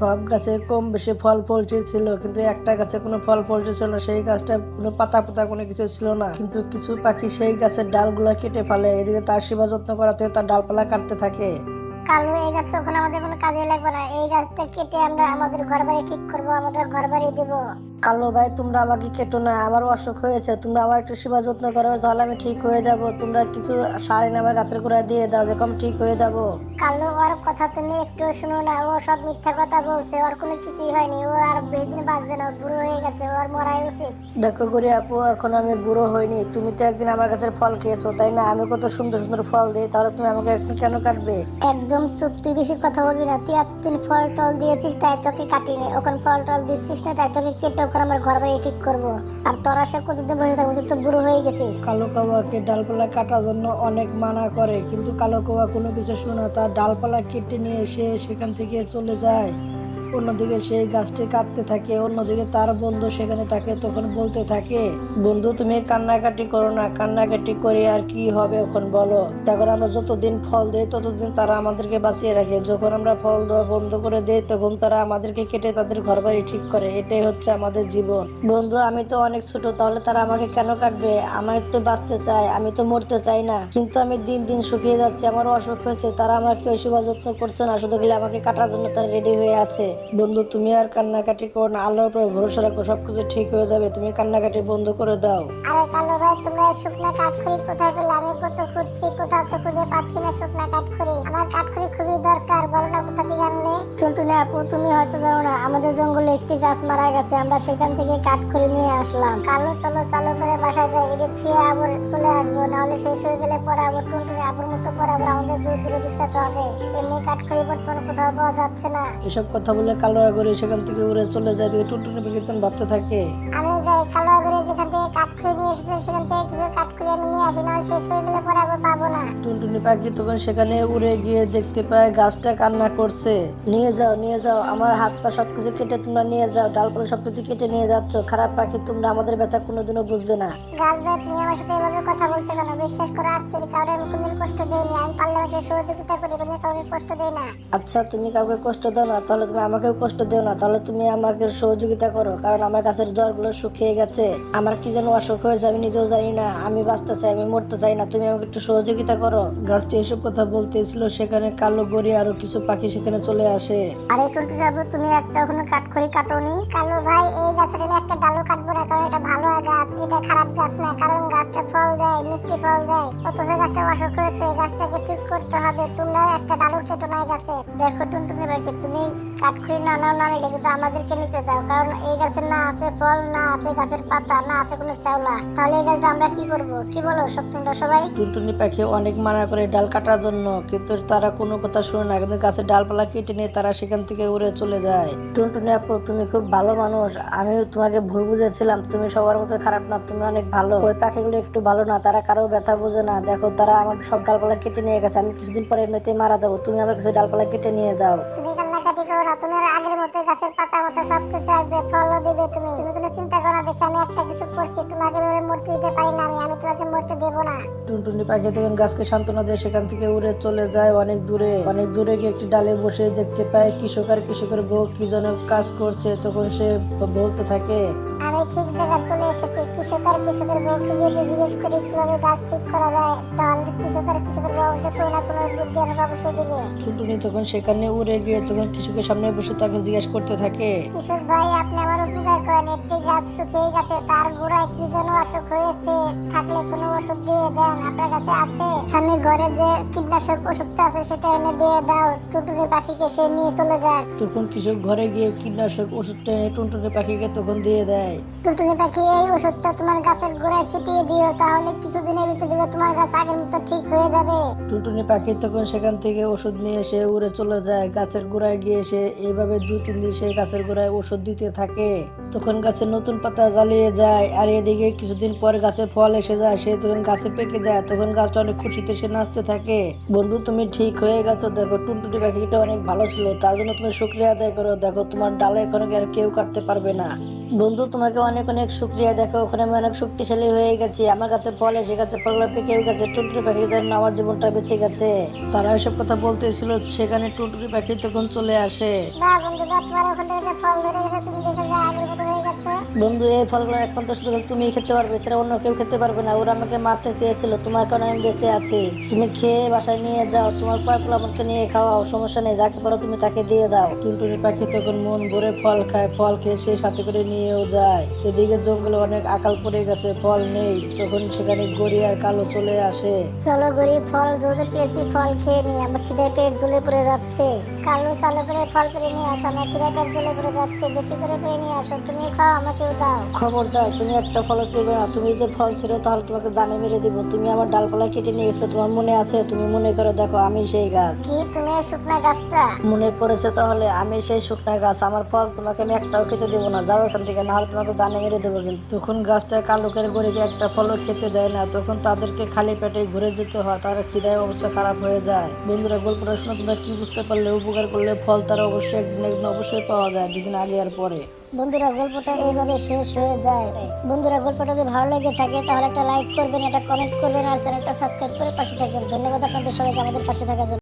সব গাছে কম বেশি ফল ফলছে ছিল, কিন্তু একটা গাছে কোনো ফল ফলছে ছিল না, সেই গাছটা কোনো পাতা পাতা কোনো কিছু ছিল না। কিন্তু কিছু পাখি সেই গাছের ডালগুলা কেটে ফেলে, এদিকে তার সেবা যত্ন করাতে তার ডালপালা কাটতে থাকে। কালু, এই গাছ তখন আমাদের কোনো কাজে লাগবে না। এই গাছটা কেটে আমরা আমাদের ঘর বাড়ি ঠিক করব আমাদের ঘর বাড়ি দেবো। কালো ভাই তোমরা আমাকে কেটো না আমারও অসুখ হয়েছে তোমরা আমার একটু সেবা যত্ন করো তাহলে আমি ঠিক হয়ে যাব। তোমরা কিছু সার এনে আমার গাছের গোড়ায় দিয়ে দাও দেখো ঠিক হয়ে যাব। কালু ওর কথা তুমি একটু শুনো না ও সব মিথ্যা কথা বলছে ওর কোনো কিছুই হয়নি ও আর বেশি দিন বাঁচবে না বুড়ো হয়ে গেছে ওর মরাই উচিত। দেখো গরি আপু এখন আমি বুড়ো হইনি তুমি তো একদিন আমার গাছের ফল খেয়েছো তাই না? আমি কত সুন্দর সুন্দর ফল দিই তাহলে তুমি আমাকে এখন কেন কাটবে? একদম চুপ তুই বেশি কথা বলবি না তুই এতদিন ফল টল দিয়েছিস তাই তোকে কাটিনি ওখানে ফল টল দিচ্ছিস না তাই তোকে কেটে ওখানে আমার ঘর বাড়ি ঠিক করব। আর তোরা সে কতদিন বসে থাকব তুই তো বুড়ো হয়ে গেছিস। কালো কাওয়াকে ডালপালা কাটার জন্য অনেক মানা করে, কিন্তু কালো কাওয়া কোনো কিছু শোনা তার ডালপালা কেটে নিয়ে এসে সেখান থেকে চলে যায়। অন্যদিকে সেই গাছটি কাটতে থাকে, অন্যদিকে তার বন্ধু সেখানে থাকে তখন বলতে থাকে, বন্ধু, তুমি কান্নাকাটি করো না, কান্নাকাটি করে আর কি হবে এখন বলো? তখন আমরা যতদিন ফল দেই, ততদিন তারা আমাদেরকে বাঁচিয়ে রাখে। যখন আমরা ফল দেওয়া বন্ধ করে দেই, তখন তারা আমাদেরকে কেটে তাদের ঘর বাড়ি ঠিক করে। এটাই হচ্ছে আমাদের জীবন। বন্ধু, আমি তো অনেক ছোট, তাহলে তারা আমাকে কেন কাটবে? আমার তো বাঁচতে চাই আমি তো মরতে চাই না। কিন্তু আমি দিন দিন শুকিয়ে যাচ্ছি, আমার অসুখ হয়েছে, তারা আমার কেউ সেবা যত্ন করছে না, শুধু গেলে আমাকে কাটার জন্য তারা রেডি হয়ে আছে। বন্ধু তুমি আর কান্নাকাটি করো না। আল্লাহর উপরে ভরসা রাখো সবকিছু ঠিক হয়ে যাবে। তুমি কান্নাকাটি বন্ধ করে দাও। আরে কালো ভাই তোমরা শুকনা কাঠখড়ি কোথায় পেলে? আমি কত খুঁজছি কোথাও তো খুঁজে পাচ্ছি না শুকনা কাঠখড়ি। আমার কাঠখড়ি খুবই দরকার বলো না কোথা থেকে আনলে? টুনটুনি আপু তুমি হয়তো জানো না আমাদের জঙ্গলে একটি গাছ মারা গেছে আমরা সেখান থেকে কাঠখড়ি নিয়ে আসলাম। কালো চলো চালু করে বাসা যাই এদিক থেকে আবার চলে আসব নাহলে শেষ হয়ে গেলে পরে আবার টুনটুনি আপুর মতো পরে আবার আমাদের দূর দূরে বিশ্রাতে হবে। এমনি কাঠখড়ি বর্তমানে কোথাও পাওয়া যাচ্ছে না। এসব কথা বলে কালো করে সেখান থেকে উড়ে চলে যায় টুনটুনি পাখি ভাবতে থাকে। আমি যাই কালো করে যেখান থেকে কাট নিয়ে এসেছে সেখান থেকে কিছু কাঠখড়ি আমি নিয়ে আসি না শেষ হয়ে গেলে পরে আবার পাবো না। টুনটুনি পাখি তখন সেখানে উড়ে গিয়ে দেখতে পায় গাছটা কান্না করছে। নিয়ে যাও নিয়ে যাও আমার হাত পা সবকিছু কেটে তোমরা নিয়ে যাও ডালপালা সবকিছু কেটে নিয়ে যাচ্ছ। খারাপ পাখি তোমরা আমাদের ব্যথা কোনোদিনও বুঝবে না। গাছ ভাই তুমি আমার সাথে এভাবে কথা বলছো কেন? বিশ্বাস করে আসছি কারণ আমি কোনদিন কষ্ট দেইনি। আমি পারলে মানুষের সহযোগিতা করি কোনদিন কাউকে কষ্ট দেই না। আচ্ছা তুমি কাউকে কষ্ট দাও না তাহলে তুমি আমাকেও কষ্ট দিও না। তাহলে তুমি আমাকে সহযোগিতা করো কারণ আমার গাছের জ্বরগুলো শুকিয়ে গেছে। আমার কি যেন অসুখ হয়েছে আমি নিজেও জানি না আমি বাঁচতে চাই আমি মরতে চাই না তুমি আমাকে একটু সহযোগিতা করো। গাছটি এসব কথা বলতেছিল সেখানে কালো গড়ি আরও কিছু পাখি সেখানে চলে আসে। আরে টুনটু বাবু তুমি একটা ওখানে কাঠখড়ি কাটোনি? কালো ভাই এই গাছের আমি একটা ডালও কাটবো না কারণ এটা ভালো গাছ এটা খারাপ গাছ না কারণ গাছটা ফল দেয় মিষ্টি ফল দেয়। অথচ গাছটা অসুখ হয়েছে গাছটাকে ঠিক করতে হবে তোমরা একটা ডালও কেটো না গাছে। দেখো টুনটুনি ভাইকে তুমি কাঠখড়ি না নাও না নিলে কিন্তু আমাদেরকে নিতে দাও কারণ এই গাছের না আছে ফল না আছে গাছের পাতা না আছে কোনো শ্যাওলা। তাহলে এই গাছটা আমরা কি করব? কি বলো সব তোমরা সবাই টুনটুনি পাখি অনেক মানা করে ডাল কাটার জন্য কিন্তু তারা কোনো কথা শুনে না। কিন্তু গাছের ডালপালা কেটে নিয়ে তারা সেখান থেকে উড়ে চলে যায়। টুনটুনি আপু তুমি খুব ভালো মানুষ। আমি তোমাকে ভুল বুঝেছিলাম। তুমি সবার মতো খারাপ না তুমি অনেক ভালো। ওই পাখিগুলো একটু ভালো না তারা কারও ব্যথা বোঝে না। দেখো তারা আমার সব ডালপালা কেটে নিয়ে গেছে। আমি কিছুদিন পরে এমনিতেই মারা যাব। তুমি আমার কিছু ডালপালা কেটে নিয়ে যাও। তুমি করো না, তুমি আগের মতো গাছের পাতা মতো সবকিছু আসবে, ফলও দিবে তুমি। তুমি কোনো চিন্তা করো না, দেখি আমি একটা কিছু করছি, তোমাকে এভাবে মরতে দিতে পারি না, আমি আমি তোমাকে মরতে দেব না। টুনটুনি পাখি তখন গাছকে সান্ত্বনা দিয়ে, সেখান থেকে উড়ে চলে যায় অনেক দূরে। অনেক দূরে গিয়ে একটি ডালে বসে দেখতে পায়, কৃষক আর কৃষকের বউ কি যেন কাজ করছে, তখন সে বলতে থাকে আমি ঠিক জায়গায় চলে এসেছি। কৃষক আর কৃষকের বউকে যদি জিজ্ঞেস করি কীভাবে গাছ ঠিক করা যায় তাহলে কৃষক আর কৃষকের বউ অবশ্যই কোনো না কোনো বুদ্ধি অবশ্যই দিবে। টুনটুনি তখন সেখানে উড়ে গিয়ে তখন কৃষকের সামনে বসে তাকে জিজ্ঞেস করতে থাকে। কৃষক ভাই আপনি আমার উপকার গাছ শুকিয়ে গেছে তার গোড়ায় কি যেন অসুখ হয়েছে থাকলে কোনো ওষুধ দিয়ে দেন আপনার কাছে আছে? সামনে ঘরে যে কীটনাশক ওষুধটা আছে সেটা এনে দিয়ে দাও টুটুনি পাখিকে সে নিয়ে চলে যায় তখন কৃষক ঘরে গিয়ে কীটনাশক ওষুধটা এনে টুনটুনি পাখিকে তখন দিয়ে দেয়। টুটুনি পাখি এই ওষুধটা তোমার গাছের গোড়ায় ছিটিয়ে দিও তাহলে কিছুদিনের ভিতরে দিবে তোমার গাছ আগের মতো ঠিক হয়ে যাবে। টুনটুনি পাখি তখন সেখান থেকে ওষুধ নিয়ে সে উড়ে চলে যায়। গাছের গোড়ায় গিয়ে সে এইভাবে দুই তিন দিন সেই গাছের গোড়ায় ওষুধ দিতে থাকে। তখন গাছের নতুন পাতা জ্বালিয়ে যায় আর এদিকে কিছুদিন পর গাছে ফল এসে যায়, সে তখন গাছে পেকে যায়, তখন গাছটা অনেক খুশিতে সে নাচতে থাকে। বন্ধু, তুমি ঠিক হয়ে গেছো? দেখো, টুনটুনি পাখিটা অনেক ভালো ছিল, তার জন্য তুমি শুক্রিয়া আদায় করো। দেখো, তোমার ডালে এখন আর কেউ কাটতে পারবে না। বন্ধু, তোমাকে অনেক অনেক শুক্রিয়া। দেখো, ওখানে আমি অনেক শক্তিশালী হয়ে গেছি। আমার কাছে ফল এসে গেছে, ফলগুলো পেকে গেছে, টুনটুনি জন্য আমার জীবনটা বেঁচে গেছে। তারা এসব কথা বলতেছিল, সেখানে টুনটুনি পাখি তখন চলে আসে। বা বন্ধু তোমার ফল ধরে গেছে তুমি দেখে যে বন্ধু এই ফলগুলো এখন তো শুধু তুমি খেতে পারবে, সেটা অন্য কেউ খেতে পারবে না। ওরা আমাকে মারতে চেয়েছিল, তোমার কারণে আমি বেঁচে আছি। তুমি খেয়ে বাসায় নিয়ে যাও, তোমার পাগুলো আমাকে নিয়ে খাওয়াও, সমস্যা নেই, যাকে পারো তুমি তাকে দিয়ে দাও। কিন্তু পাখি তখন মন ভরে ফল খায়, ফল খেয়ে সে সাথে করে নিয়েও যায়। এদিকে জঙ্গলে অনেক আকাল পড়ে গেছে, ফল নেই। তখন সেখানে গড়ি আর কালো চলে আসে। চলো গরিব ফল যদি পেয়েছি, ফল খেয়ে নি আমার খিদে পেট জ্বলে পড়ে যাচ্ছে। কালো চালু করে ফল পেরে নিয়ে আসো, আমার খিদে পেট জ্বলে পড়ে যাচ্ছে। বেশি করে পেরে নিয়ে আসো তুমি খাও আমাকেও দাও। তুমি একটা ফল ছিল না তুমি যে ফল ছিল তাহলে তোমাকে জানে মেরে দিব। তুমি আমার ডালপালা কেটে নিয়ে গেছো তোমার মনে আছে তুমি মনে করে দেখো আমি সেই গাছ। কি? তুমি শুকনা গাছটা? মনে পড়েছে তাহলে আমি সেই শুকনা গাছ আমার ফল তোমাকে আমি একটাও খেতে দেবো না যাও এখান থেকে না হলে তোমাকে দানে মেরে দেবো। কিন্তু তখন গাছটা কালো করে গড়িকে একটা ফলও খেতে দেয় না তখন তাদেরকে খালি পেটে ঘুরে যেতে হয় তারা খিদায় অবস্থা খারাপ হয়ে যায়। বন্ধুরা গল্পটা শুনে তোমরা কি বুঝতে পারলে উপকার করলে ফল তারা অবশ্যই একদিন একদিন অবশ্যই পাওয়া যায় দুদিন আগে আর পরে। বন্ধুরা, গল্পটা এইভাবে শেষ হয়ে যায়। বন্ধুরা, গল্পটা যদি ভালো লেগে থাকে, তাহলে একটা লাইক করবেন, একটা কমেন্ট করবেন, আর চ্যানেলটা সাবস্ক্রাইব করে পাশে থাকবেন। ধন্যবাদ আপনাদের সবাইকে আমাদের পাশে থাকার জন্য।